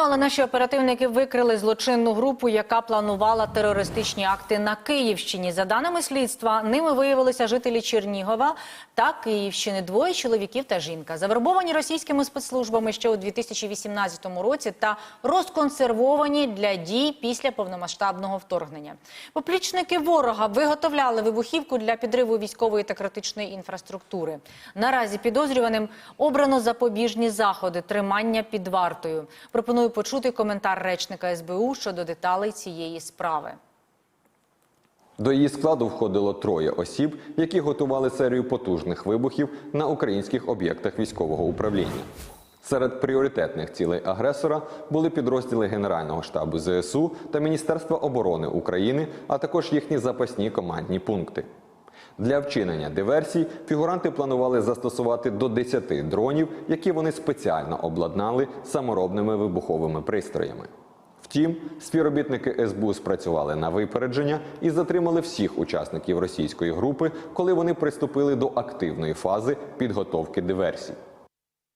Ну, але наші оперативники викрили злочинну групу, яка планувала терористичні акти на Київщині. За даними слідства, ними виявилися жителі Чернігова та Київщини, двоє чоловіків та жінка, завербовані російськими спецслужбами ще у 2018 році та розконсервовані для дій після повномасштабного вторгнення. Поплічники ворога виготовляли вибухівку для підриву військової та критичної інфраструктури. Наразі підозрюваним обрано запобіжні заходи тримання під вартою. Почути коментар речника СБУ щодо деталей цієї справи. До її складу входило троє осіб, які готували серію потужних вибухів на українських об'єктах військового управління. Серед пріоритетних цілей агресора були підрозділи Генерального штабу ЗСУ та Міністерства оборони України, а також їхні запасні командні пункти. Для вчинення диверсій фігуранти планували застосувати до 10 дронів, які вони спеціально обладнали саморобними вибуховими пристроями. Втім, співробітники СБУ спрацювали на випередження і затримали всіх учасників російської групи, коли вони приступили до активної фази підготовки диверсій.